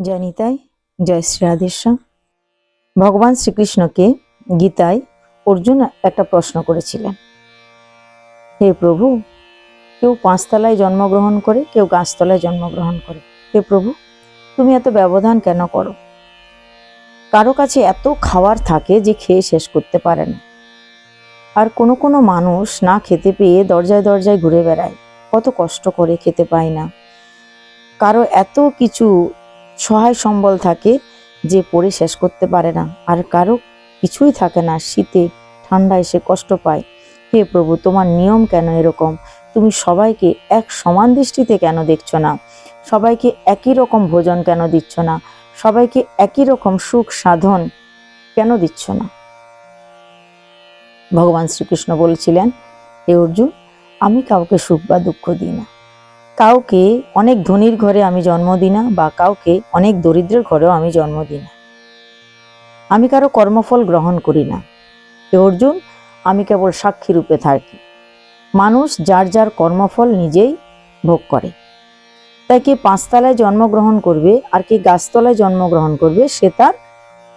জয় নিতাই জয় শ্রী রাধেশ্যাম ভগবান শ্রীকৃষ্ণকে গীতায় অর্জুন একটা প্রশ্ন করেছিলেন। হে প্রভু, কেউ পাঁচতলায় জন্মগ্রহণ করে, কেউ গাছতলায় জন্মগ্রহণ করে। হে প্রভু, তুমি এত ব্যবধান কেন করো? কারও কাছে এত খাওয়ার থাকে যে খেয়ে শেষ করতে পারে না। আর কোনো কোনো মানুষ না খেতে পেয়ে দরজায় দরজায় ঘুরে বেড়ায়। কত কষ্ট করে খেতে পায় না। কারও এত কিছু সহায় সম্বল থাকে যে পড়ে শেষ করতে পারে না। আর কারও কিছুই থাকে না, শীতে, ঠান্ডায় সে কষ্ট পায়। হে প্রভু, তোমার নিয়ম কেন এরকম? তুমি সবাইকে এক সমান দৃষ্টিতে কেন দেখছ না? সবাইকে একই রকম ভোজন কেন দিচ্ছ না? সবাইকে একই রকম সুখ সাধন কেন দিচ্ছ না? ভগবান শ্রীকৃষ্ণ বলেছিলেন, হে অর্জুন, আমি কাউকে সুখ বা দুঃখ দিই না। কাউকে অনেক ধনীর ঘরে আমি জন্ম দিই না বা কাউকে অনেক দরিদ্রের ঘরেও আমি জন্ম দিই না। আমি কারও কর্মফল গ্রহণ করি না। হে অর্জুন, আমি কেবল সাক্ষী রূপে থাকি। মানুষ যার যার কর্মফল নিজেই ভোগ করে। তাই কে পাঁচতলায় জন্মগ্রহণ করবে আর কে গাছতলায় জন্মগ্রহণ করবে, সে তার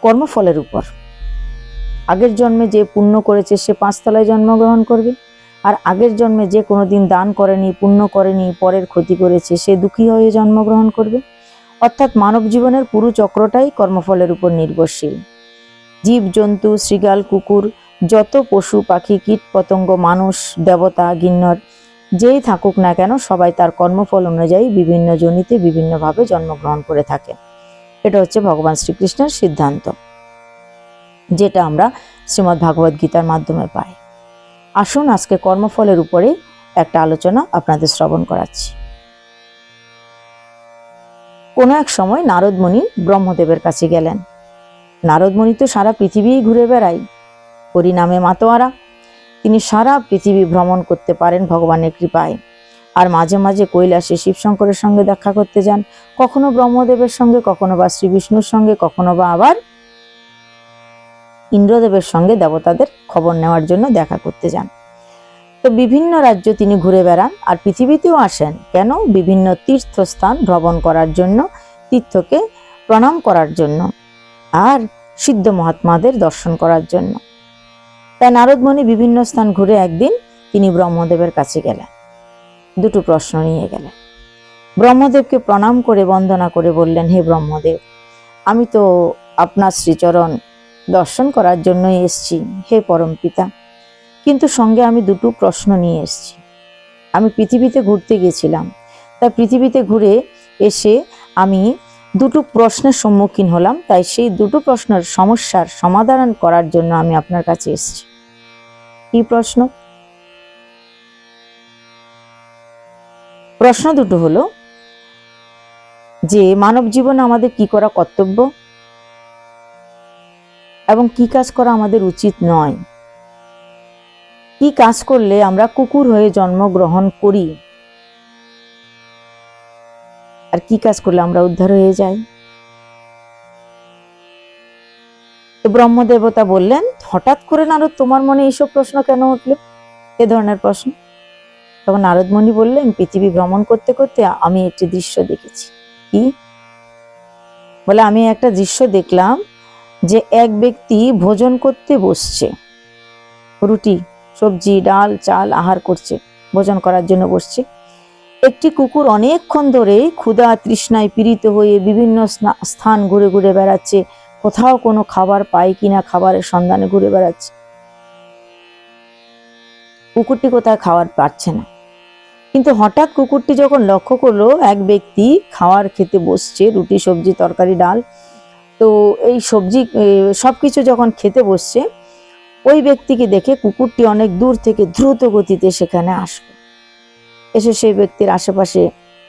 কর্মফলের উপর। আগের জন্মে যে পুণ্য করেছে, সে পাঁচতলায় জন্মগ্রহণ করবে। আর আগের জন্মে যে কোনোদিন দান করেনি, পুণ্য করেনি, পরের ক্ষতি করেছে, সে দুঃখী হয়ে জন্মগ্রহণ করবে। অর্থাৎ মানব জীবনের পুরো চক্রটাই কর্মফলের উপর নির্ভরশীল। জীব, জন্তু, শৃগাল, কুকুর, যত পশু, পাখি, কীট, পতঙ্গ, মানুষ, দেবতা, গিন্নর, যেই থাকুক না কেন, সবাই তার কর্মফল অনুযায়ী বিভিন্ন জনিতে বিভিন্নভাবে জন্মগ্রহণ করে থাকে। এটা হচ্ছে ভগবান শ্রীকৃষ্ণের সিদ্ধান্ত, যেটা আমরা শ্রীমদ্ ভাগবত গীতার মাধ্যমে পাই। আসুন, আজকে কর্মফলের উপরে একটা আলোচনা আপনাদের শ্রবণ করাচ্ছি। কোনো এক সময় নারদমণি ব্রহ্মদেবের কাছে গেলেন। নারদমণি তো সারা পৃথিবী ঘুরে বেড়ায় হরিনামে মাতোয়ারা। তিনি সারা পৃথিবী ভ্রমণ করতে পারেন ভগবানের কৃপায়। আর মাঝে মাঝে কৈলাসে শিবশঙ্করের সঙ্গে দেখা করতে যান। কখনো ব্রহ্মদেবের সঙ্গে, কখনো বা শ্রী বিষ্ণুর সঙ্গে, কখনো বা আবার ইন্দ্রদেবের সঙ্গে দেবতাদের খবর নেওয়ার জন্য দেখা করতে যান। তো বিভিন্ন রাজ্য তিনি ঘুরে বেড়ান আর পৃথিবীতেও আসেন। কেন? বিভিন্ন তীর্থস্থান ভ্রমণ করার জন্য, তীর্থকে প্রণাম করার জন্য আর সিদ্ধ মহাত্মাদের দর্শন করার জন্য। তাই নারদমণি বিভিন্ন স্থান ঘুরে একদিন তিনি ব্রহ্মদেবের কাছে গেলেন। দুটো প্রশ্ন নিয়ে গেলেন। ব্রহ্মদেবকে প্রণাম করে বন্দনা করে বললেন, হে ব্রহ্মদেব, আমি তো আপনার শ্রীচরণ দর্শন করার জন্যই এসছি, হে পরম পিতা। কিন্তু সঙ্গে আমি দুটো প্রশ্ন নিয়ে এসেছি। আমি পৃথিবীতে ঘুরতে গেছিলাম তাই পৃথিবীতে ঘুরে এসে আমি দুটো প্রশ্নের সম্মুখীন হলাম। তাই সেই দুটো প্রশ্নের সমস্যার সমাধান করার জন্য আমি আপনার কাছে এসেছি। কি প্রশ্ন? প্রশ্ন দুটো হলো, যে মানব জীবনে আমাদের কি করা কর্তব্য? এবং কি কাজ করা আমাদের উচিত নয়। কি কাজ করলে আমরা কুকুর হয়ে জন্মগ্রহণ করি? আর কি কাজ করলে আমরা উদ্ধার হয়ে যাই? ব্রহ্মদেবতা বললেন, হঠাৎ করে নারদ, তোমার মনে এইসব প্রশ্ন কেন উঠল? এ ধরনের প্রশ্ন। তখন নারদমণি বললেন, পৃথিবী ভ্রমণ করতে করতে আমি একটি দৃশ্য দেখেছি। কি? বলে, আমি একটা দৃশ্য দেখলাম যে এক ব্যক্তি ভোজন করতে বসছে। রুটি, সবজি, ডাল, চাল আহার করছে, ভোজন করার জন্য বসছে। একটি কুকুর অনেকক্ষণ ধরে ক্ষুধা তৃষ্ণায় পীড়িত হয়ে বিভিন্ন স্থান ঘুরে ঘুরে বেড়াচ্ছে। কোথাও কোনো খাবার পায় কিনা খাবারের সন্ধানে ঘুরে বেড়াচ্ছে। কুকুরটি কোথায় খাবার পাচ্ছে না। কিন্তু হঠাৎ কুকুরটি যখন লক্ষ্য করল, এক ব্যক্তি খাওয়ার খেতে বসছে, রুটি, সবজি, তরকারি, ডাল তো এই সবজি সব কিছু যখন খেতে বসছে, ওই ব্যক্তিকে দেখে কুকুরটি অনেক দূর থেকে দ্রুত গতিতে সেখানে আসবে এসে সেই ব্যক্তির আশেপাশে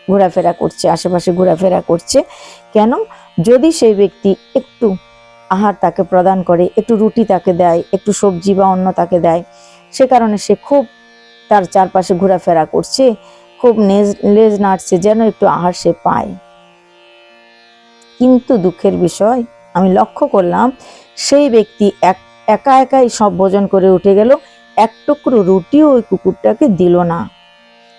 ঘোরাফেরা করছে, আশেপাশে ঘোরাফেরা করছে। কেন? যদি সেই ব্যক্তি একটু আহার তাকে প্রদান করে, একটু রুটি তাকে দেয়, একটু সবজি বা অন্য তাকে দেয়, সে কারণে সে খুব তার চারপাশে ঘোরাফেরা করছে, খুব নেজ, লেজ নাড়ছে যেন একটু আহার সে পায়। কিন্তু দুঃখের বিষয়, আমি লক্ষ্য করলাম সেই ব্যক্তি এক, একা একাই সব ভোজন করে উঠে গেল, এক টুকরো রুটিও ওই কুকুরটাকে দিল না।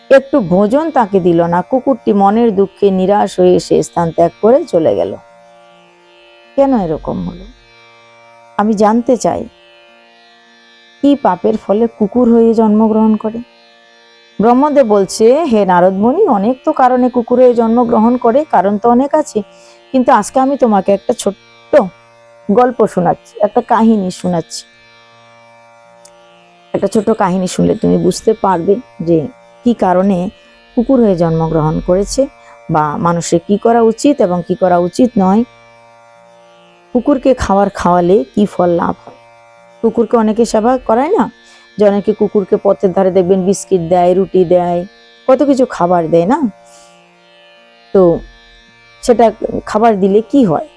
একটু ভোজন তাকে দিল না, কুকুরটি মনের দুঃখে নিরাশ হয়ে সে স্থান ত্যাগ করে চলে গেল। কেন এরকম হলো? আমি জানতে চাই। কি পাপের ফলে কুকুর হয়ে জন্মগ্রহণ করে? ব্রহ্মদেব বলছে, হে নারদমণি, অনেক তো কারণে কুকুর জন্মগ্রহণ করে, কারণ তো অনেক আছে। কিন্তু আজকে আমি তোমাকে একটা ছোট্ট গল্প শোনাচ্ছি, একটা কাহিনী শোনাচ্ছি। একটা ছোট কাহিনী শুনলে তুমি বুঝতে পারবে যে কি কারণে কুকুর হয়ে জন্মগ্রহণ করেছে বা মানুষের কি করা উচিত এবং কি করা উচিত নয়। কুকুরকে খাবার খাওয়ালে কি ফল লাভ হয়? কুকুরকে অনেকে সেবা করায় না? যে অনেকে কুকুরকে পথের ধারে দেখবেন বিস্কিট দেয়, রুটি দেয়, কত কিছু খাবার দেয় না? তো সেটা খাবার দিলে কি হয়?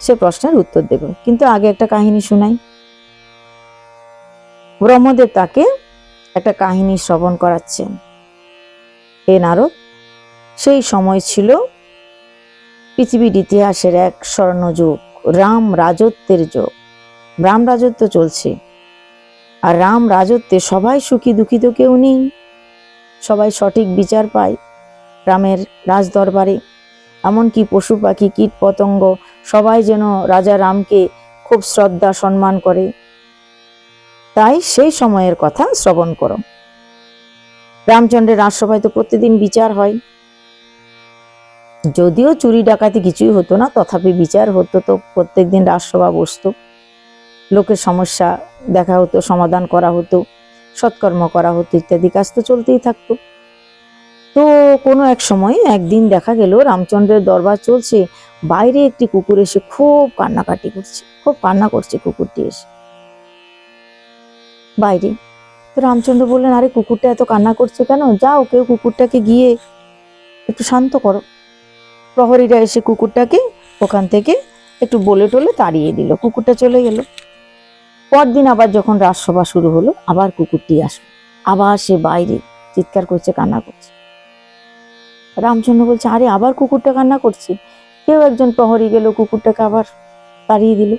সে প্রশ্নের উত্তর দেব। কিন্তু আগে একটা কাহিনী শোনাই। ব্রহ্মদেব তাকে একটা কাহিনী শ্রবণ করাচ্ছেন এ নারদ, সেই সময় ছিল পৃথিবীর ইতিহাসের এক স্বর্ণযুগ, রাম রাজত্বের যুগ। রাম রাজত্ব চলছে। আর রাম রাজত্বে সবাই সুখী দুঃখিত কেউ নেই। সবাই সঠিক বিচার পায়। রামের রাজ দরবারে এমনকি পশু পাখি, কীট পতঙ্গ, সবাই যেন রাজা রামকে খুব শ্রদ্ধা, সম্মান করে। তাই সেই সময়ের কথা শ্রবণ করো। রামচন্দ্রের রাজসভায় তো প্রতিদিন বিচার হয়। যদিও চুরি ডাকাতি কিছুই হতো না, তথাপি বিচার হতো তো, প্রত্যেকদিন রাজসভা বসতো। লোকের সমস্যা দেখা হতো, সমাধান করা হতো, সৎকর্ম করা হতো, ইত্যাদি কাজ তো চলতেই থাকতো। তো কোনো এক সময় একদিন দেখা গেল, রামচন্দ্রের দরবার চলছে, বাইরে একটি কুকুর এসে খুব কান্নাকাটি করছে, খুব কান্না করছে কুকুরটি এসে। বাইরে। তো রামচন্দ্র বললেন, আরে, কুকুরটা এত কান্না করছে কেন? যাও, কেউ কুকুরটাকে গিয়ে একটু শান্ত করো। প্রহরীরা এসে কুকুরটাকে ওখান থেকে একটু বলে টলে তাড়িয়ে দিল। কুকুরটা চলে গেল। পরদিন আবার যখন রাজসভা শুরু হলো, আবার কুকুরটি আসলো। আবার সে বাইরে চিৎকার করছে, কান্না করছে। রামচন্দ্র বলছে, আরে, আবার কুকুরটা কান্না করছে? কেউ একজন প্রহরী গেল, কুকুরটাকে আবার তাড়িয়ে দিল।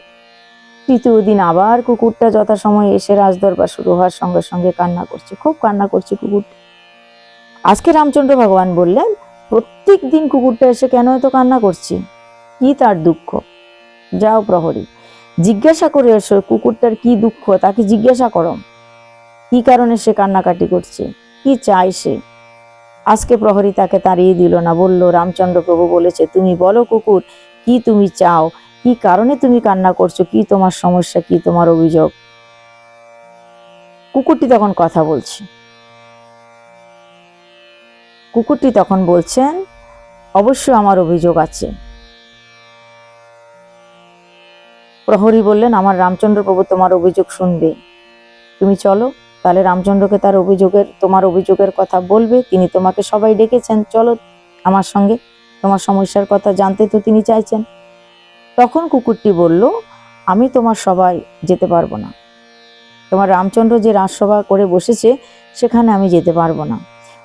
তৃতীয় দিন আবার কুকুরটা যথাসময়ে এসে রাজদরবার শুরু হওয়ার সঙ্গে সঙ্গে কান্না করছে, খুব কান্না করছে কুকুরটা। আজকে রামচন্দ্র ভগবান বললেন, প্রত্যেক দিন কুকুরটা এসে কেন এত কান্না করছে? কি তার দুঃখ? যাও প্রহরী, জিজ্ঞাসা করে এসো কুকুরটার কি দুঃখ, তাকে জিজ্ঞাসা করো। কি কারণে সে কান্নাকাটি করছে? কি চায় সে? আজকে প্রহরী তাকে তাড়িয়ে দিল না, বলল, রামচন্দ্র প্রভু বলেছে, তুমি বলো কুকুর, কি তুমি চাও? কি কারণে তুমি কান্না করছ? কি তোমার সমস্যা? কি তোমার অভিযোগ? কুকুরটি তখন কথা বলছে। কুকুরটি তখন বলছেন অবশ্যই আমার অভিযোগ আছে। প্রহরী বললেন, আমার রামচন্দ্র প্রভু তোমার অভিযোগ শুনবে। তুমি চলো। তাহলে রামচন্দ্রকে তার অভিযোগের, তোমার অভিযোগের কথা বলবে, তিনি তোমাকে সবাই ডেকেছেন, চলো আমার সঙ্গে তোমার সমস্যার কথা জানতে তো তিনি চাইছেন। তখন কুকুরটি বলল, আমি তোমার সবাই যেতে পারব না। তোমার রামচন্দ্র যে রাজসভা করে বসেছে, সেখানে আমি যেতে পারব না।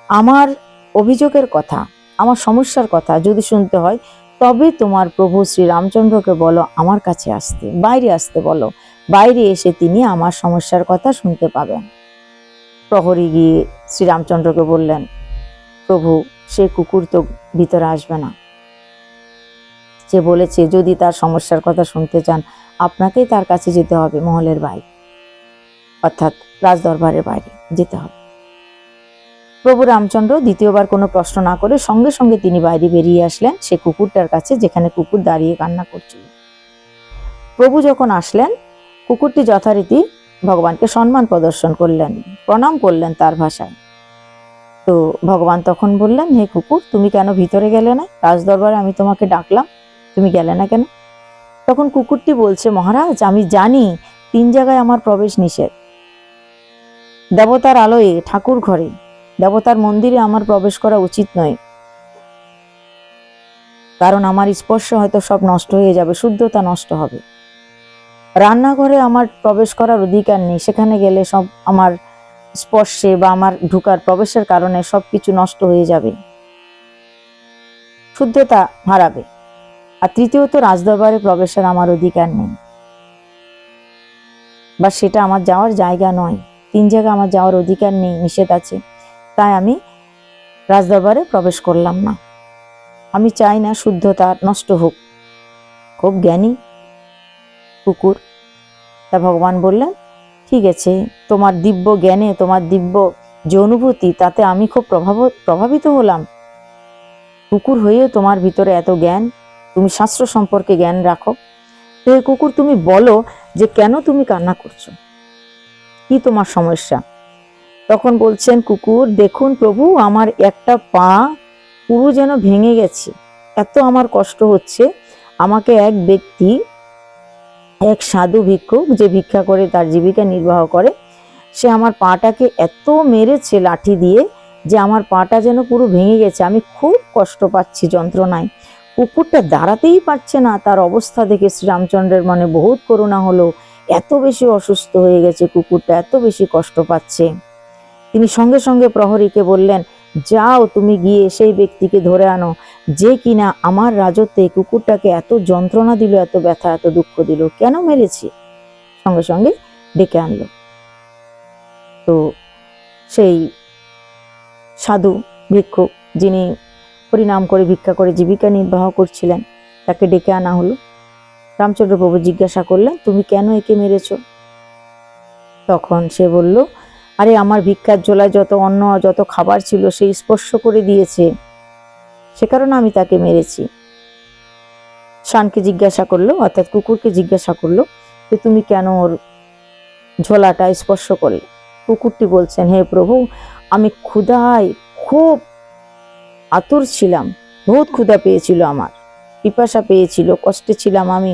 আমার অভিযোগের কথা, আমার সমস্যার কথা যদি শুনতে হয়, তবে তোমার প্রভু শ্রী রামচন্দ্রকে বলো, আমার কাছে আসতে, বাইরে আসতে বলো। বাইরে এসে তিনি আমার সমস্যার কথা শুনতে পাবেন। প্রহরী গিয়ে শ্রীরামচন্দ্রকে বললেন, প্রভু, সে কুকুর তো ভিতরে আসবে না। সে বলেছে, যদি তার সমস্যার কথা শুনতে চান, আপনাকেই তার কাছে যেতে হবে, মহলের বাইরে। অর্থাৎ রাজদরবারের বাইরে যেতে হবে। প্রভু রামচন্দ্র দ্বিতীয়বার কোনো প্রশ্ন না করে সঙ্গে সঙ্গে তিনি বাইরে বেরিয়ে আসলেন, সে কুকুরটার কাছে যেখানে কুকুর দাঁড়িয়ে কান্না করছিল। প্রভু যখন আসলেন, কুকুরটি যথারীতি ভগবানকে সম্মান প্রদর্শন করলেন, প্রণাম করলেন তার ভাষায়। তো ভগবান তখন বললেন, হে কুকুর, তুমি কেন ভিতরে গেলে না? রাজদরবারে আমি তোমাকে ডাকলাম, তুমি গেলে না কেন? তখন কুকুরটি বলছে, মহারাজ, আমি জানি তিন জায়গায় আমার প্রবেশ নিষেধ। দেবতার আলোয়, ঠাকুর ঘরে, দেবতার মন্দিরে আমার প্রবেশ করা উচিত নয়। কারণ আমার স্পর্শ হয়তো সব নষ্ট হয়ে যাবে, শুদ্ধতা নষ্ট হবে। রান্নাঘরে আমার প্রবেশ করার অধিকার নেই। সেখানে গেলে সব আমার স্পর্শে বা আমার ঢুকার প্রবেশের কারণে সব কিছু নষ্ট হয়ে যাবে। শুদ্ধতা হারাবে। আর তৃতীয়ত, রাজদরবারে প্রবেশের আমার অধিকার নেই। বা সেটা আমার যাওয়ার জায়গা নয়। তিন জায়গা আমার যাওয়ার অধিকার নেই, নিষেধ আছে। তাই আমি রাজদরবারে প্রবেশ করলাম না। আমি চাই না শুদ্ধতা নষ্ট হোক। খুব জ্ঞানী কুকুর তা ভগবান বললেন, ঠিক আছে, তোমার দিব্য জ্ঞানে, তোমার দিব্য যে অনুভূতি, তাতে আমি খুব প্রভাব, প্রভাবিত হলাম। কুকুর হয়েও তোমার ভিতরে এত জ্ঞান, তুমি শাস্ত্র সম্পর্কে জ্ঞান রাখো। তো এই কুকুর, তুমি বলো যে কেন তুমি কান্না করছ? কি তোমার সমস্যা? তখন বলছেন, কুকুর, দেখুন প্রভু, আমার একটা পা পুরো যেন ভেঙে গেছে। এত আমার কষ্ট হচ্ছে। আমাকে এক ব্যক্তি এক সাধু ভিক্ষুক যে ভিক্ষা করে তার জীবিকা নির্বাহ করে, সে আমার পাটাকে এত মেরেছে লাঠি দিয়ে যে আমার পাটা যেন পুরো ভেঙে গেছে। আমি খুব কষ্ট পাচ্ছি যন্ত্রণায়। কুকুরটা দাঁড়াতেই পারছে না। তার অবস্থা দেখে শ্রীরামচন্দ্রের মনে বহুত করুণা হলো। এত বেশি অসুস্থ হয়ে গেছে কুকুরটা, এত বেশি কষ্ট পাচ্ছে। তিনি সঙ্গে সঙ্গে প্রহরীকে বললেন যাও তুমি গিয়ে সেই ব্যক্তিকে ধরে আনো। যে কিনা আমার রাজত্বে কুকুরটাকে এত যন্ত্রণা দিল, এত ব্যথা, এত দুঃখ দিল, কেন মেরেছি? সঙ্গে সঙ্গে ডেকে আনলো। তো সেই সাধু ভিক্ষুক যিনি হরিনাম করে, ভিক্ষা করে জীবিকা নির্বাহ করছিলেন, তাকে ডেকে আনা হলো। রামচন্দ্র প্রভু জিজ্ঞাসা করলেন, তুমি কেন একে মেরেছ? তখন সে বলল আরে আমার ভিক্ষার জোলায় যত অন্ন, যত খাবার ছিল সেই স্পর্শ করে দিয়েছে। সে কারণে আমি তাকে মেরেছি। শানকে জিজ্ঞাসা করল, অর্থাৎ কুকুরকে জিজ্ঞাসা করল যে, তুমি কেন ওর ঝোলাটা স্পর্শ করলে? কুকুরটি বলছেন, হে প্রভু, আমি ক্ষুধায় খুব আতুর ছিলাম। বহুত ক্ষুধা পেয়েছিল আমার, পিপাসা পেয়েছিল, কষ্টে ছিলাম আমি,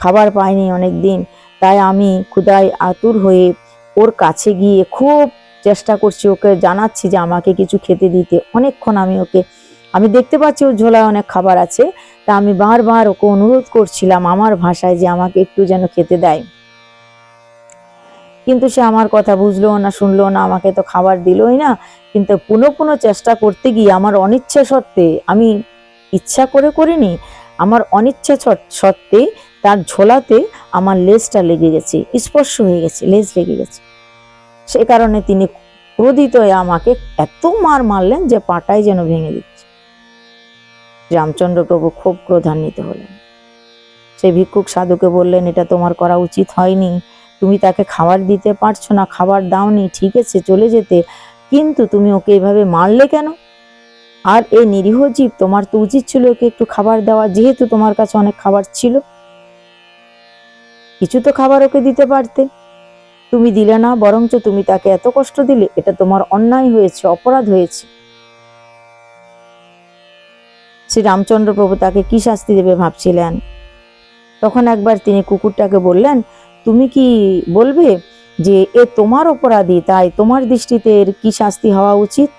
খাবার পাইনি অনেক দিন তাই আমি ক্ষুধায় আতুর হয়ে ওর কাছে গিয়ে খুব চেষ্টা করছি ওকে জানাচ্ছি যে আমাকে কিছু খেতে দিতে। অনেকক্ষণ আমি ওকে, আমি দেখতে পাচ্ছি ওর ঝোলায় অনেক খাবার আছে, তা আমি বারবার ওকে অনুরোধ করছিলাম আমার ভাষায় যে আমাকে একটু যেন খেতে দেয়। কিন্তু সে আমার কথা বুঝলো না, শুনলো না, আমাকে তো খাবার দিলই না। কিন্তু পুনঃ পুনঃ চেষ্টা করতে গিয়ে আমার অনিচ্ছা সত্ত্বে, আমি ইচ্ছা করে করিনি, আমার অনিচ্ছা সত- সত্ত্বে তার ঝোলাতে আমার লেজটা লেগে গেছে, স্পর্শ হয়ে গেছে, লেজ লেগে গেছে। সে কারণে তিনি ক্রোধিত হয়ে আমাকে এত মার মারলেন যে পাটাই যেন ভেঙে দিচ্ছে। রামচন্দ্র প্রভু খুব ক্রোধান্বিত হলেন। সেই ভিক্ষুক সাধুকে বললেন, এটা তোমার করা উচিত হয়নি। তুমি তাকে খাবার দিতে পারছ না, খাবার দাওনি, ঠিক আছে, চলে যেতে। কিন্তু তুমি ওকে এভাবে মারলে কেন? আর এই নিরীহ জীব, তোমার তো উচিত ছিল ওকে একটু খাবার দেওয়া, যেহেতু তোমার কাছে অনেক খাবার ছিল। কিছু তো খাবার ওকে দিতে পারতে। তুমি দিলে না, বরঞ্চ তুমি তাকে এত কষ্ট দিলে, এটা তোমার অন্যায় হয়েছে, অপরাধ হয়েছে। শ্রী রামচন্দ্র প্রভু তাকে কি শাস্তি দেবে ভাবছিলেন? তখন একবার তিনি কুকুরটাকে বললেন, তুমি কি বলবে যে এ তোমার অপরাধী, তাই তোমার দৃষ্টিতে এর কি শাস্তি হওয়া উচিত?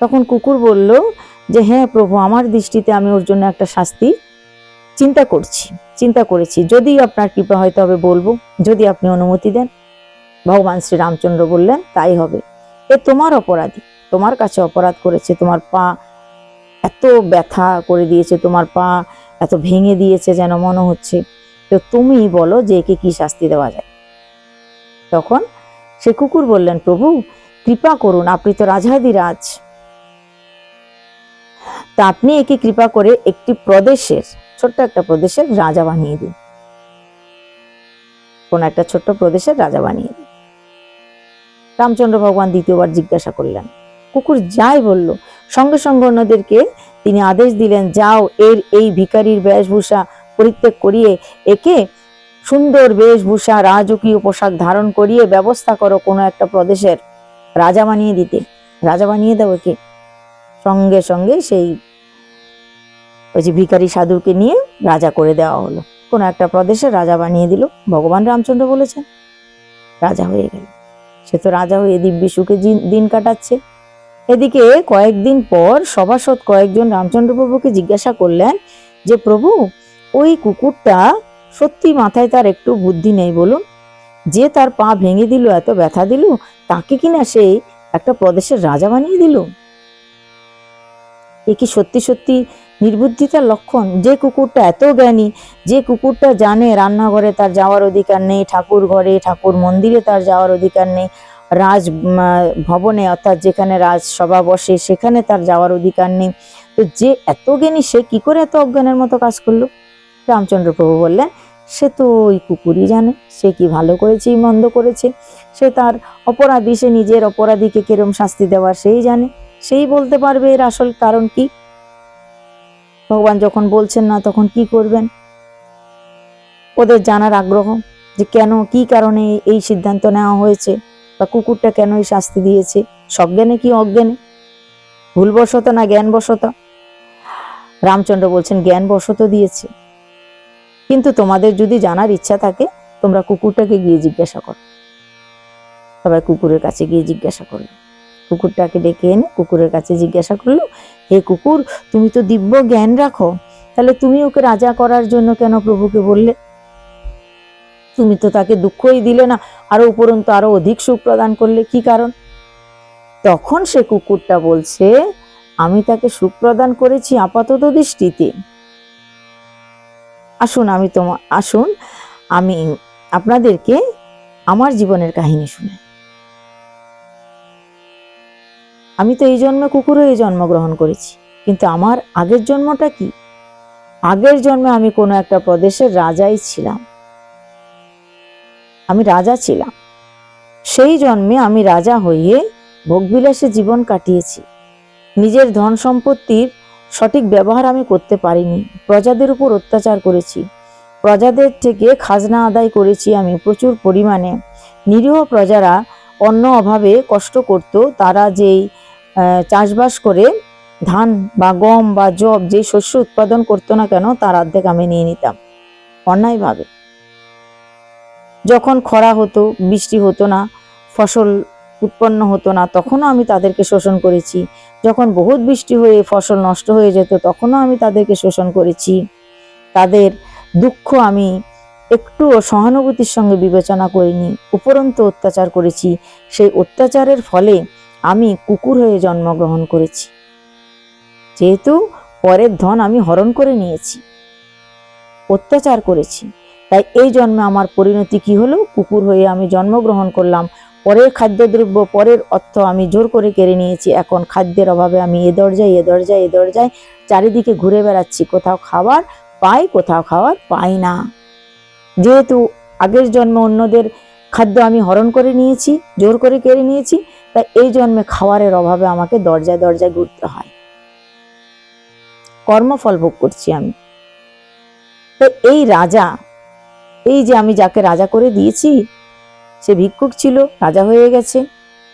তখন কুকুর বলল যে হ্যাঁ প্রভু, আমার দৃষ্টিতে আমি ওর জন্য একটা শাস্তি চিন্তা করছি, চিন্তা করেছি, যদি আপনার কৃপা হয় তবে বলব, যদি আপনি অনুমতি দেন, ভগবান শ্রী রামচন্দ্র বললেন, তাই হবে। এ তোমার অপরাধী, তোমার কাছে অপরাধ করেছে, তোমার পা এত ব্যথা করে দিয়েছে, তোমার পা এত ভেঙে দিয়েছে যেন মনে হচ্ছে। তো তুমি বলো যে একে কি শাস্তি দেওয়া যায়। তখন সে কুকুর বললেন, প্রভু, কৃপা করুন, আপনি তো রাজাধিরাজ। তা আপনি একে কৃপা করে একটি প্রদেশের ছোট্ট একটা প্রদেশের রাজা বানিয়ে দিন কোন একটা ছোট্ট প্রদেশের রাজা বানিয়ে দিন রামচন্দ্র ভগবান দ্বিতীয়বার জিজ্ঞাসা করলেন, কুকুর যাই বলল, সঙ্গে সঙ্গে অন্যদেরকে তিনি আদেশ দিলেন, যাও এর এই ভিখারির বেশভূষা পরিত্যাগ করিয়ে একে সুন্দর বেশভূষা, রাজকীয় পোশাক ধারণ করিয়ে ব্যবস্থা করো কোনো একটা প্রদেশের রাজা বানিয়ে দিতে। রাজা বানিয়ে দেবো একে? সঙ্গে সঙ্গে সেই ওই যে ভিখারি সাধুকে নিয়ে রাজা করে দেওয়া হলো। কোনো একটা প্রদেশের রাজা বানিয়ে দিল। ভগবান রামচন্দ্র বলেছেন, রাজা হয়ে গেল। সে তো রাজা হয়ে দিব্যি সুখে দিন কাটাচ্ছে। এদিকে কয়েকদিন পর সভাসদ কয়েকজন রামচন্দ্র প্রভুকে জিজ্ঞাসা করলেন যে, প্রভু, ওই কুকুরটা সত্যি মাথায় তার একটু বুদ্ধি নেই বলুন। যে তার পা ভেঙে দিল, এত ব্যথা দিল, তাকে কিনা সে একটা প্রদেশের রাজা বানিয়ে দিল? এ কি সত্যি সত্যি নির্বুদ্ধিতার লক্ষণ। যে কুকুরটা এত জ্ঞানী, যে কুকুরটা জানে রান্নাঘরে তার যাওয়ার অধিকার নেই, ঠাকুর ঘরে, ঠাকুর মন্দিরে তার যাওয়ার অধিকার নেই, রাজ ভবনে অর্থাৎ যেখানে রাজসভা বসে সেখানে তার যাওয়ার অধিকার নেই। তো যে এত জ্ঞানী, সে কি করে এত অজ্ঞানের মতো কাজ করল? রামচন্দ্র প্রভু বললেন, সে তো ওই কুকুরই জানে, সে কি ভালো করেছে মন্দ করেছে। সে তার অপরাধী, সে নিজের অপরাধীকে কিরম শাস্তি দেওয়ার, সেই জানে। সেই বলতে পারবে এর আসল কারণ কি? ভগবান যখন বলছেন না, তখন কি করবেন? ওদের জানার আগ্রহ যে কেন, কি কারণে এই সিদ্ধান্ত নেওয়া হয়েছে বা কুকুরটা কেন এই শাস্তি দিয়েছে? সজ্ঞানে কি অজ্ঞানে? ভুলবশত না জ্ঞানবশত? রামচন্দ্র বলছেন, জ্ঞানবশত দিয়েছে। কিন্তু তোমাদের যদি জানার ইচ্ছা থাকে, তোমরা কুকুরটাকে গিয়ে জিজ্ঞাসা করো। সবাই কুকুরের কাছে গিয়ে জিজ্ঞাসা করল। কুকুরটাকে ডেকে এনে কুকুরের কাছে জিজ্ঞাসা করল হে কুকুর, তুমি তো দিব্য জ্ঞান রাখো। তাহলে তুমি ওকে রাজা করার জন্য কেন প্রভুকে বললে? তুমি তো তাকে দুঃখই দিলে না, আরও উপরন্তু আরও অধিক সুখ প্রদান করলে কি কারণ? তখন সে কুকুরটা বলছে, আমি তাকে সুখ প্রদান করেছি আপাতত দৃষ্টিতে। আসুন আমি তোমার আসুন, আমি আপনাদেরকে আমার জীবনের কাহিনী শুনে আমি তো এই জন্মে কুকুর হয়ে জন্মগ্রহণ করেছি। কিন্তু আমার আগের জন্মটা কি? আগের জন্মে আমি কোনো একটা প্রদেশের রাজাই ছিলাম। আমি রাজা ছিলাম। সেই জন্মে আমি রাজা হয়ে ভোগবিলাসে জীবন কাটিয়েছি। নিজের ধন সম্পত্তির সঠিক ব্যবহার আমি করতে পারিনি। প্রজাদের উপর অত্যাচার করেছি। প্রজাদের থেকে খাজনা আদায় করেছি আমি প্রচুর পরিমাণে। নিরীহ প্রজারা অন্য অভাবে কষ্ট করত, তারা যেই চাষবাস করে ধান বা গম বা জব যে শস্য উৎপাদন করতো না কেন, তার অর্ধেক আমি নিয়ে নিতাম, অন্যায়ভাবে। যখন খরা হতো, বৃষ্টি হতো না, ফসল উৎপন্ন হতো না, তখনও আমি তাদেরকে শোষণ করেছি। যখন বহুত বৃষ্টি হয়ে ফসল নষ্ট হয়ে যেত, তখনও আমি তাদেরকে শোষণ করেছি। তাদের দুঃখ আমি একটুও সহানুভূতির সঙ্গে বিবেচনা করিনি, উপরন্ত অত্যাচার করেছি। সেই অত্যাচারের ফলে আমি কুকুর হয়ে জন্মগ্রহণ করেছি। যেহেতু পরের ধন আমি হরণ করে নিয়েছি, অত্যাচার করেছি, তাই এই জন্মে আমার পরিণতি কি হলো? কুকুর হয়ে আমি জন্মগ্রহণ করলাম, পরের খাদ্যদ্রব্য, পরের অর্থ আমি জোর করে কেড়ে নিয়েছি, এখন খাদ্যের অভাবে আমি এ দরজায় এ দরজায় এ দরজায় চারিদিকে ঘুরে বেড়াচ্ছি, কোথাও খাবার পাই, কোথাও খাবার পাই না। যেহেতু আগের জন্ম অন্যদের খাদ্য আমি হরণ করে নিয়েছি, জোর করে কেড়ে নিয়েছি, তাই এই জন্মে খাবারের অভাবে আমাকে দরজায় দরজায় ঘুরতে হয়। কর্মফল ভোগ করছি আমি। তো এই রাজা, এই যে আমি যাকে রাজা করে দিয়েছি, সে ভিক্ষুক ছিল, রাজা হয়ে গেছে।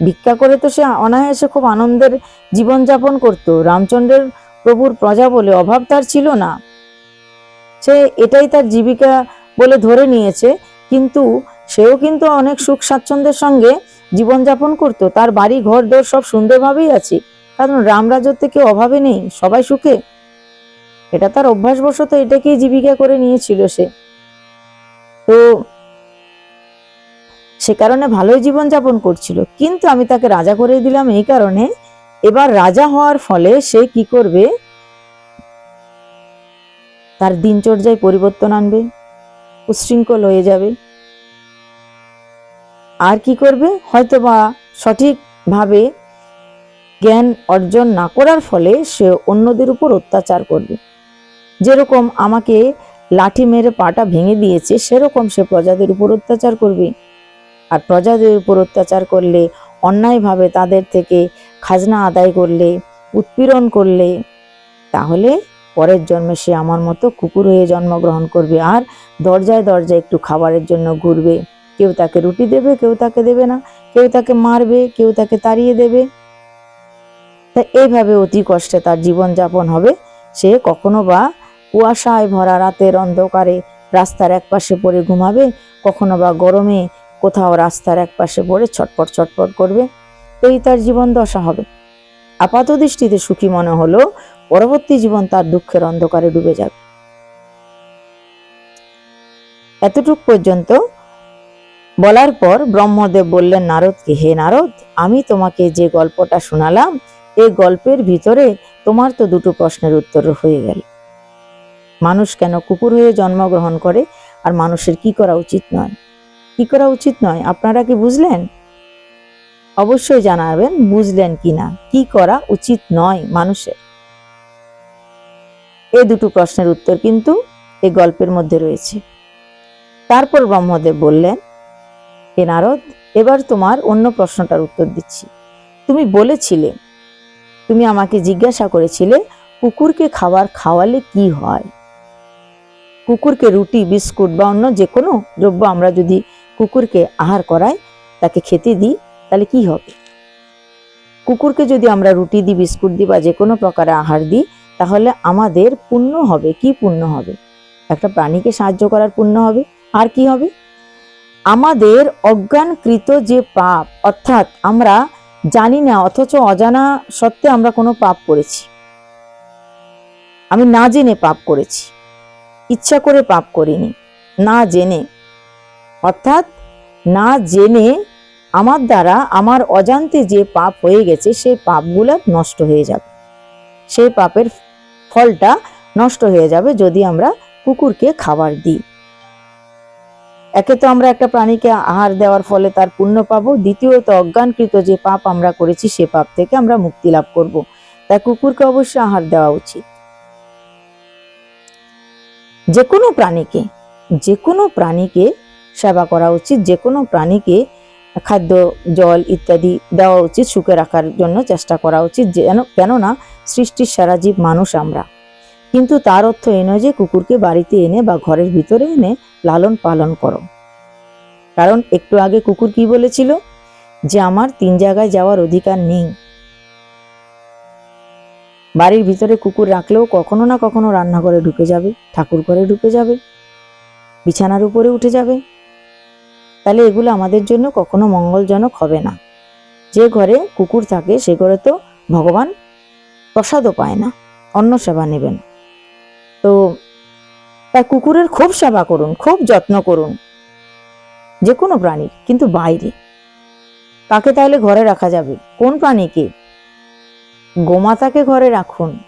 ভিক্ষা করে তো সে অনায়াসে খুব আনন্দের জীবনযাপন করত। রামচন্দ্রের প্রভুর প্রজা বলে অভাব তার ছিল না। সে এটাই তার জীবিকা বলে ধরে নিয়েছে। কিন্তু সেও কিন্তু অনেক সুখ স্বাচ্ছন্দ্যের সঙ্গে জীবনযাপন করত। তার বাড়ি, ঘর, দর সব সুন্দরভাবেই আছে। কারণ রাম রাজত্বে কেউ অভাবে নেই, সবাই সুখে। এটা তার অভ্যাসবশত এটাকেই জীবিকা করে নিয়েছিল সে। তো সে কারণে ভালোই জীবনযাপন করছিল। কিন্তু আমি তাকে রাজা করে দিলাম এই কারণে, এবার রাজা হওয়ার ফলে সে কি করবে? তার দিনচর্যায় পরিবর্তন আনবে উচ্ছৃঙ্খল হয়ে যাবে। আর কি করবে? হয়তো বা সঠিকভাবে জ্ঞান অর্জন না করার ফলে সে অন্যদের উপর অত্যাচার করবে। যেরকম আমাকে লাঠি মেরে পাটা ভেঙে দিয়েছে, সেরকম সে প্রজাদের উপর অত্যাচার করবে। আর প্রজাদের উপর অত্যাচার করলে, অন্যায়ভাবে তাদের থেকে খাজনা আদায় করলে, উৎপীড়ন করলে, তাহলে পরের জন্মে সে আমার মতো কুকুর হয়ে জন্মগ্রহণ করবে। আর দরজায় দরজায় একটু খাবারের জন্য ঘুরবে। কেউ তাকে রুটি দেবে, কেউ তাকে দেবে না। কেউ তাকে মারবে, কেউ তাকে তাড়িয়ে দেবে। তাই এইভাবে অতি কষ্টে তার জীবন যাপন হবে। সে কখনো বা কুয়াশায় ভরা রাতের অন্ধকারে রাস্তার একপাশে পড়ে ঘুমাবে, কখনো বা গরমে কোথাও রাস্তার একপাশে পড়ে ছটপট ছটপট করবে। এই তার জীবন দশা হবে। আপাত দৃষ্টিতে সুখী মনে হলো, পরবর্তী জীবন তার দুঃখের অন্ধকারে ডুবে যাবে। এতটুক পর্যন্ত বলার পর ব্রহ্মদেব বললেন, নারদকে, হে নারদ, আমি তোমাকে যে গল্পটা শোনালাম এই গল্পের ভিতরে তোমার তো দুটো প্রশ্নের উত্তর হয়ে গেল। মানুষ কেন কুকুর হয়ে জন্মগ্রহণ করে আর মানুষের কি করা উচিত নয়? কি করা উচিত নয়, আপনারা কি বুঝলেন? অবশ্যই জানাবেন, বুঝলেন কিনা কি করা উচিত নয় মানুষের। এই দুটো প্রশ্নের উত্তর কিন্তু এই গল্পের মধ্যে রয়েছে। তারপর ব্রহ্মদেব বললেন হে নারদ, এবার তোমার অন্য প্রশ্নটার উত্তর দিচ্ছি। তুমি বলেছিলে, তুমি আমাকে জিজ্ঞাসা করেছিলে, কুকুরকে খাবার খাওয়ালে কি হয়? কুকুরকে রুটি, বিস্কুট বা অন্য যে কোনো দ্রব্য আমরা যদি কুকুরকে আহার করাই, তাকে খেতে দিই, তাহলে কি হবে? কুকুরকে যদি আমরা রুটি দিই, বিস্কুট দিই বা যে কোনো প্রকারে আহার দিই, তাহলে আমাদের পুণ্য হবে। কি পুণ্য হবে? একটা প্রাণীকে সাহায্য করার পুণ্য হবে। আর কি হবে? আমাদের অজ্ঞানকৃত যে পাপ, অর্থাৎ আমরা জানি না, অথচ অজানা সত্ত্বে আমরা কোনো পাপ করেছি। আমি না জেনে পাপ করেছি, ইচ্ছা করে পাপ করিনি, না জেনে। অর্থাৎ না জেনে আমার দ্বারা আমার অজান্তে যে পাপ হয়ে গেছে, সেই পাপগুলো নষ্ট হয়ে যাবে। সেই পাপের ফলটা নষ্ট হয়ে যাবে যদি আমরা কুকুরকে খাবার দিই। একে তো আমরা একটা প্রাণীকে আহার দেওয়ার ফলে তার পুণ্য পাবো। দ্বিতীয়ত, অজ্ঞানকৃত যে পাপ আমরা করেছি, সে পাপ থেকে আমরা মুক্তি লাভ করব। তাই কুকুরকে অবশ্যই আহার দেওয়া উচিত। যে কোনো প্রাণীকে যে কোনো প্রাণীকে সেবা করা উচিত যে কোনো প্রাণীকে খাদ্য, জল ইত্যাদি দেওয়া উচিত, সুখে রাখার জন্য চেষ্টা করা উচিত যেন কেননা সৃষ্টির সারা জীব মানুষ আমরা। কিন্তু তার অর্থ এ নয় যে কুকুরকে বাড়িতে এনে বা ঘরের ভিতরে এনে লালন পালন করো। কারণ একটু আগে কুকুর কি বলেছিল? যে আমার তিন জায়গায় যাওয়ার অধিকার নেই। বাড়ির ভিতরে কুকুর রাখলেও কখনো না কখনো রান্নাঘরে ঢুকে যাবে, ঠাকুর ঘরে ঢুকে যাবে, বিছানার উপরে উঠে যাবে। তাহলে এগুলো আমাদের জন্য কখনো মঙ্গলজনক হবে না। যে ঘরে কুকুর থাকে সে ঘরে তো ভগবান প্রসাদও পায় না, অন্ন সেবা নেবেন। তো তাই কুকুরের খুব সেবা করুন, খুব যত্ন করুন। যে কোনো প্রাণীর কিন্তু বাইরে। কাকে তাহলে ঘরে রাখা যাবে? কোন প্রাণীকে? গোমাতাকে ঘরে রাখুন।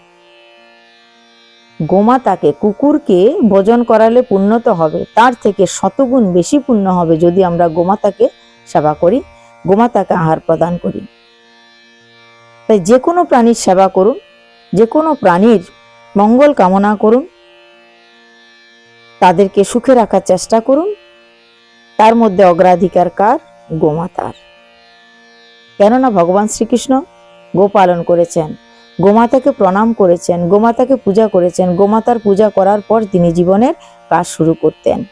গোমাতাকে কুকুরকে ভোজন করালে পুণ্য তো হবে, তার থেকে শতগুণ বেশি পুণ্য হবে যদি আমরা গোমাতাকে সেবা করি গোমাতাকে আহার প্রদান করি। তাই যে কোনো প্রাণীর সেবা করুন, যে কোনো প্রাণীর মঙ্গল কামনা করুন। তাদেরকে সুখে রাখার চেষ্টা করুন। তার মধ্যে অগ্রাধিকার কার? গোমাতার। কেননা ভগবান শ্রীকৃষ্ণ গোপালন করেছেন, গোমাতাকে প্রণাম করেছেন, গোমাতাকে পূজা করেছেন, গোমাতার পূজা করার পর তিনি জীবনের কাজ শুরু করতেন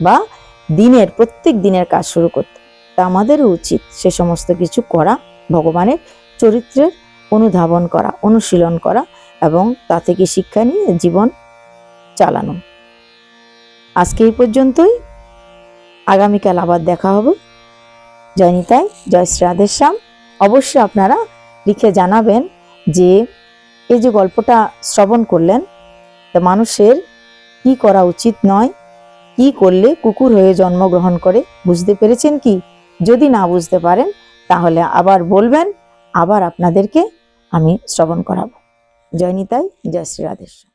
বা দিনের, প্রত্যেক দিনের কাজ শুরু করতেন। তা আমাদেরও উচিত সে সমস্ত কিছু করা, ভগবানের চরিত্রের অনুধাবন করা, অনুশীলন করা এবং তা থেকে শিক্ষা নিয়ে জীবন চালানো। আজকে এই পর্যন্তই। আগামীকাল আবার দেখা হবে। জয় নিতাই, জয় শ্রী রাধেশ্যাম। অবশ্যই আপনারা লিখে জানাবেন যে এই যে গল্পটা শ্রবণ করলেন, তা মানুষের কি করা উচিত নয়, কি করলে কুকুর হয়ে জন্মগ্রহণ করে, বুঝতে পেরেছেন কি? যদি না বুঝতে পারেন, তাহলে আবার বলবেন, আবার আপনাদেরকে আমি শ্রবণ করাবো। জয় নিতাই জয় শ্রী রাধেশ্যাম।